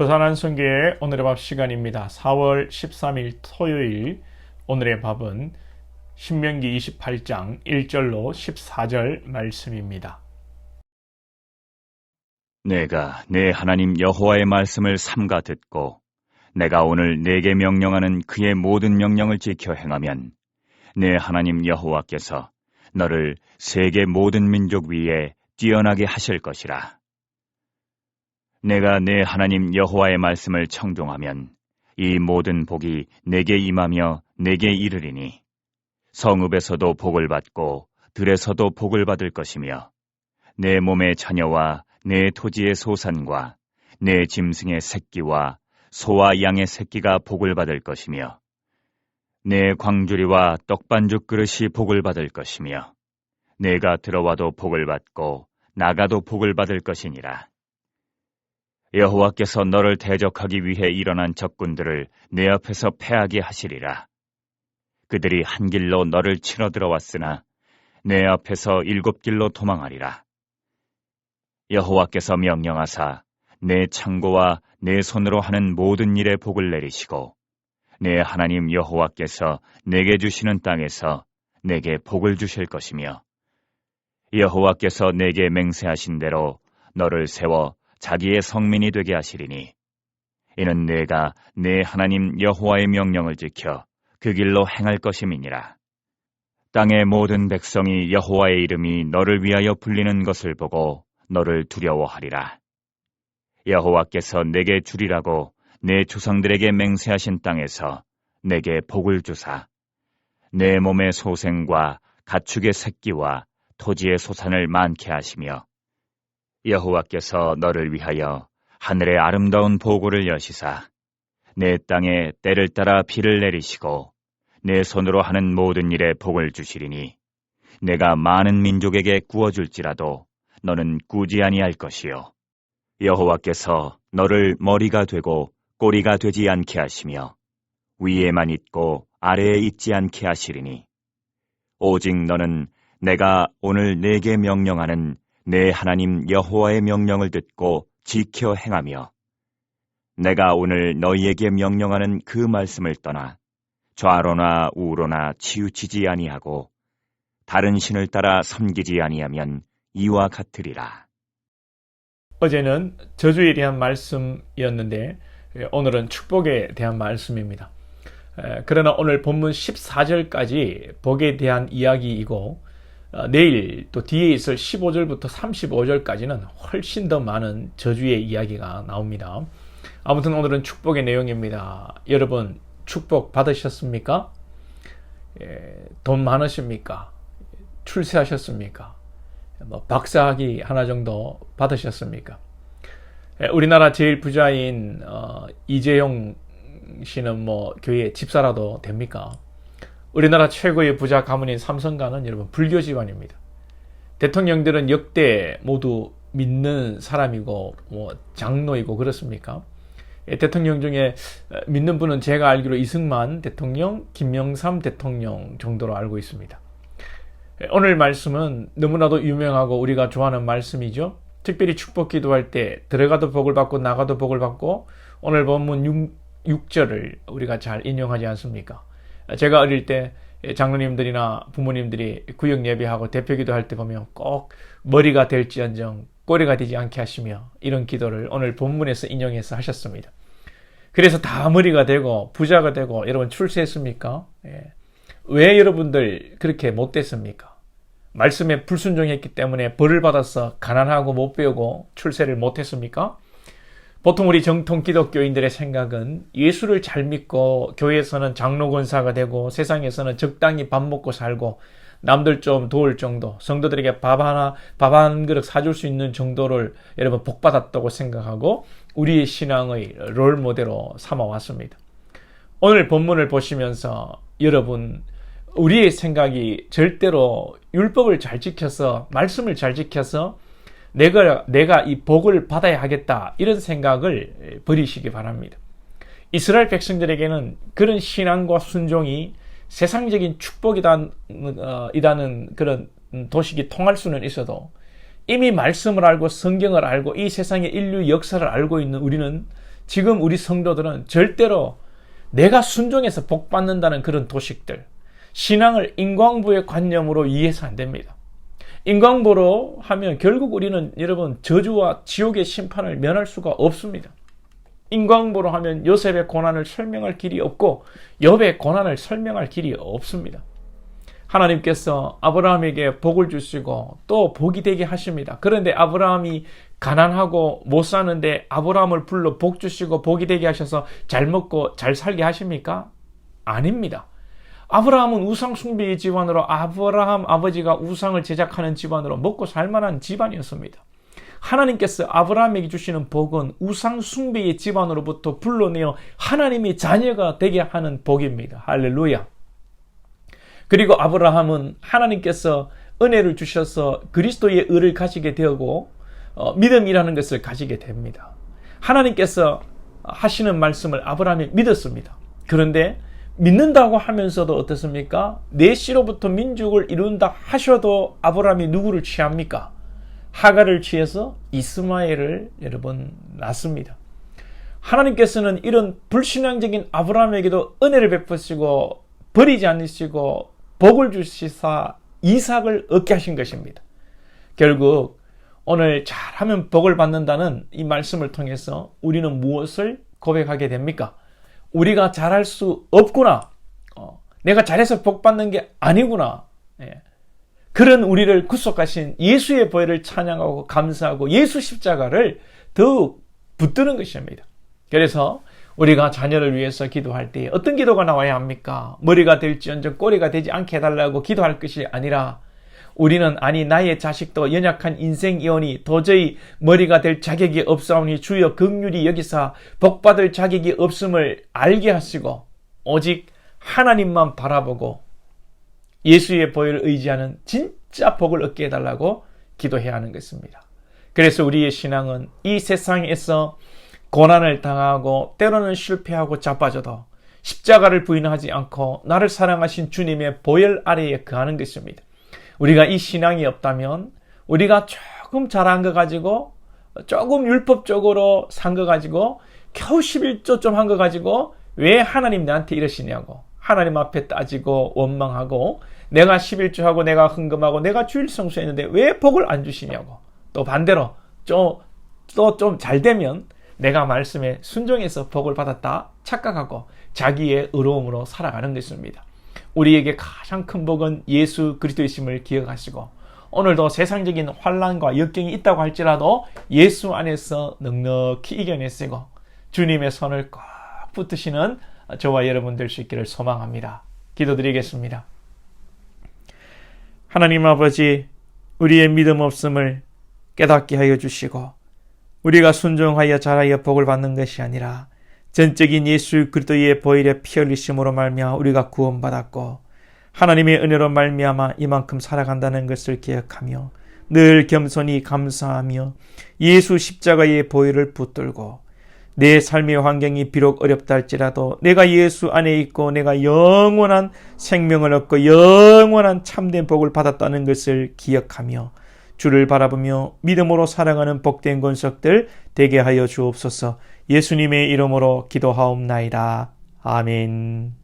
부산한 성교의 오늘의 밥 시간입니다. 4월 13일 토요일 오늘의 밥은 신명기 28장 1절로 14절 말씀입니다. 내가 내 하나님 여호와의 말씀을 삼가 듣고 내가 오늘 내게 명령하는 그의 모든 명령을 지켜 행하면 내 하나님 여호와께서 너를 세계 모든 민족 위에 뛰어나게 하실 것이라. 내가 내 하나님 여호와의 말씀을 청종하면 이 모든 복이 내게 임하며 내게 이르리니 성읍에서도 복을 받고 들에서도 복을 받을 것이며 내 몸의 자녀와 내 토지의 소산과 내 짐승의 새끼와 소와 양의 새끼가 복을 받을 것이며 내 광주리와 떡반죽 그릇이 복을 받을 것이며 내가 들어와도 복을 받고 나가도 복을 받을 것이니라. 여호와께서 너를 대적하기 위해 일어난 적군들을 내 앞에서 패하게 하시리라. 그들이 한 길로 너를 치러 들어왔으나 내 앞에서 일곱 길로 도망하리라. 여호와께서 명령하사 내 창고와 내 손으로 하는 모든 일에 복을 내리시고 내 하나님 여호와께서 내게 주시는 땅에서 내게 복을 주실 것이며 여호와께서 내게 맹세하신 대로 너를 세워 자기의 성민이 되게 하시리니 이는 내가 내 하나님 여호와의 명령을 지켜 그 길로 행할 것임이니라. 땅의 모든 백성이 여호와의 이름이 너를 위하여 불리는 것을 보고 너를 두려워하리라. 여호와께서 내게 주리라고 내 조상들에게 맹세하신 땅에서 내게 복을 주사 내 몸의 소생과 가축의 새끼와 토지의 소산을 많게 하시며 여호와께서 너를 위하여 하늘의 아름다운 보고를 여시사. 내 땅에 때를 따라 비를 내리시고 내 손으로 하는 모든 일에 복을 주시리니 내가 많은 민족에게 구워줄지라도 너는 꾸지 아니할 것이요. 여호와께서 너를 머리가 되고 꼬리가 되지 않게 하시며 위에만 있고 아래에 있지 않게 하시리니 오직 너는 내가 오늘 내게 명령하는 내 하나님 여호와의 명령을 듣고 지켜 행하며 내가 오늘 너희에게 명령하는 그 말씀을 떠나 좌로나 우로나 치우치지 아니하고 다른 신을 따라 섬기지 아니하면 이와 같으리라. 어제는 저주에 대한 말씀이었는데 오늘은 축복에 대한 말씀입니다. 그러나 오늘 본문 14절까지 복에 대한 이야기이고 어, 내일 또 뒤에 있을 15절부터 35절까지는 훨씬 더 많은 저주의 이야기가 나옵니다. 아무튼 오늘은 축복의 내용입니다. 여러분 축복 받으셨습니까? 예, 돈 많으십니까? 출세하셨습니까? 뭐 박사학위 하나 정도 받으셨습니까? 예, 우리나라 제일 부자인 어, 이재용 씨는 뭐 교회 집사라도 됩니까? 우리나라 최고의 부자 가문인 삼성가는 여러분 불교 집안입니다. 대통령들은 역대 모두 믿는 사람이고 뭐 장로이고 그렇습니까? 예, 대통령 중에 어, 믿는 분은 제가 알기로 이승만 대통령, 김영삼 대통령 정도로 알고 있습니다. 예, 오늘 말씀은 너무나도 유명하고 우리가 좋아하는 말씀이죠. 특별히 축복 기도할 때 들어가도 복을 받고 나가도 복을 받고 오늘 본문 6, 6절을 우리가 잘 인용하지 않습니까? 제가 어릴 때 장로님들이나 부모님들이 구역 예배하고 대표 기도 할 때 보면 꼭 머리가 될지언정 꼬리가 되지 않게 하시며 이런 기도를 오늘 본문에서 인용해서 하셨습니다. 그래서 다 머리가 되고 부자가 되고 여러분 출세했습니까? 예. 왜 여러분들 그렇게 못 됐습니까? 말씀에 불순종했기 때문에 벌을 받아서 가난하고 못 배우고 출세를 못 했습니까? 보통 우리 정통 기독교인들의 생각은 예수를 잘 믿고 교회에서는 장로 권사가 되고 세상에서는 적당히 밥 먹고 살고 남들 좀 도울 정도 성도들에게 밥 하나 밥 한 그릇 사줄 수 있는 정도를 여러분 복 받았다고 생각하고 우리의 신앙의 롤 모델로 삼아 왔습니다. 오늘 본문을 보시면서 여러분 우리의 생각이 절대로 율법을 잘 지켜서 말씀을 잘 지켜서 내가, 내가 이 복을 받아야 하겠다. 이런 생각을 버리시기 바랍니다. 이스라엘 백성들에게는 그런 신앙과 순종이 세상적인 축복이다는 어, 그런 도식이 통할 수는 있어도 이미 말씀을 알고 성경을 알고 이 세상의 인류 역사를 알고 있는 우리는 지금 우리 성도들은 절대로 내가 순종해서 복 받는다는 그런 도식들, 신앙을 인광부의 관념으로 이해해서 안 됩니다. 인광보로 하면 결국 우리는 여러분 저주와 지옥의 심판을 면할 수가 없습니다. 인광보로 하면 요셉의 고난을 설명할 길이 없고 욥의 고난을 설명할 길이 없습니다. 하나님께서 아브라함에게 복을 주시고 또 복이 되게 하십니다. 그런데 아브라함이 가난하고 못 사는데 아브라함을 불러 복 주시고 복이 되게 하셔서 잘 먹고 잘 살게 하십니까? 아닙니다. 아브라함은 우상 숭배의 집안으로 아브라함 아버지가 우상을 제작하는 집안으로 먹고 살만한 집안이었습니다. 하나님께서 아브라함에게 주시는 복은 우상 숭배의 집안으로부터 불러내어 하나님의 자녀가 되게 하는 복입니다. 할렐루야. 그리고 아브라함은 하나님께서 은혜를 주셔서 그리스도의 의를 가지게 되고 어, 믿음이라는 것을 가지게 됩니다. 하나님께서 하시는 말씀을 아브라함이 믿었습니다. 그런데 믿는다고 하면서도 어떻습니까? 내 씨로부터 민족을 이룬다 하셔도 아브라함이 누구를 취합니까? 하가를 취해서 이스마엘을 여러분 낳습니다. 하나님께서는 이런 불신앙적인 아브라함에게도 은혜를 베푸시고 버리지 않으시고 복을 주시사 이삭을 얻게 하신 것입니다. 결국 오늘 잘하면 복을 받는다는 이 말씀을 통해서 우리는 무엇을 고백하게 됩니까? 우리가 잘할 수 없구나. 어, 내가 잘해서 복 받는 게 아니구나. 예. 그런 우리를 구속하신 예수의 보혈을 찬양하고 감사하고 예수 십자가를 더욱 붙드는 것입니다. 그래서 우리가 자녀를 위해서 기도할 때 어떤 기도가 나와야 합니까? 머리가 될지언정 꼬리가 되지 않게 해달라고 기도할 것이 아니라 우리는 아니 나의 자식도 연약한 인생이오니 도저히 머리가 될 자격이 없사오니 주여 극률이 여기서 복받을 자격이 없음을 알게 하시고 오직 하나님만 바라보고 예수의 보혈을 의지하는 진짜 복을 얻게 해달라고 기도해야 하는 것입니다. 그래서 우리의 신앙은 이 세상에서 고난을 당하고 때로는 실패하고 자빠져도 십자가를 부인하지 않고 나를 사랑하신 주님의 보혈 아래에 거하는 것입니다. 우리가 이 신앙이 없다면 우리가 조금 잘한 거 가지고 조금 율법적으로 산 거 가지고 겨우 11조 좀 한 거 가지고 왜 하나님 나한테 이러시냐고 하나님 앞에 따지고 원망하고 내가 11조하고 내가 헌금하고 내가 주일 성수했는데 왜 복을 안 주시냐고 또 반대로 또좀 잘 되면 내가 말씀에 순종해서 복을 받았다 착각하고 자기의 의로움으로 살아가는 것입니다. 우리에게 가장 큰 복은 예수 그리스도이심을 기억하시고 오늘도 세상적인 환란과 역경이 있다고 할지라도 예수 안에서 넉넉히 이겨내시고 주님의 손을 꼭 붙으시는 저와 여러분 될 수 있기를 소망합니다. 기도드리겠습니다. 하나님 아버지, 우리의 믿음 없음을 깨닫게 하여 주시고 우리가 순종하여 잘하여 복을 받는 것이 아니라 전적인 예수 그리스도의 보혈의 피 흘리심으로 말미암아 우리가 구원받았고 하나님의 은혜로 말미암아 이만큼 살아간다는 것을 기억하며 늘 겸손히 감사하며 예수 십자가의 보혈을 붙들고 내 삶의 환경이 비록 어렵다 할지라도 내가 예수 안에 있고 내가 영원한 생명을 얻고 영원한 참된 복을 받았다는 것을 기억하며 주를 바라보며 믿음으로 살아가는 복된 권석들 되게 하여 주옵소서 예수님의 이름으로 기도하옵나이다. 아멘.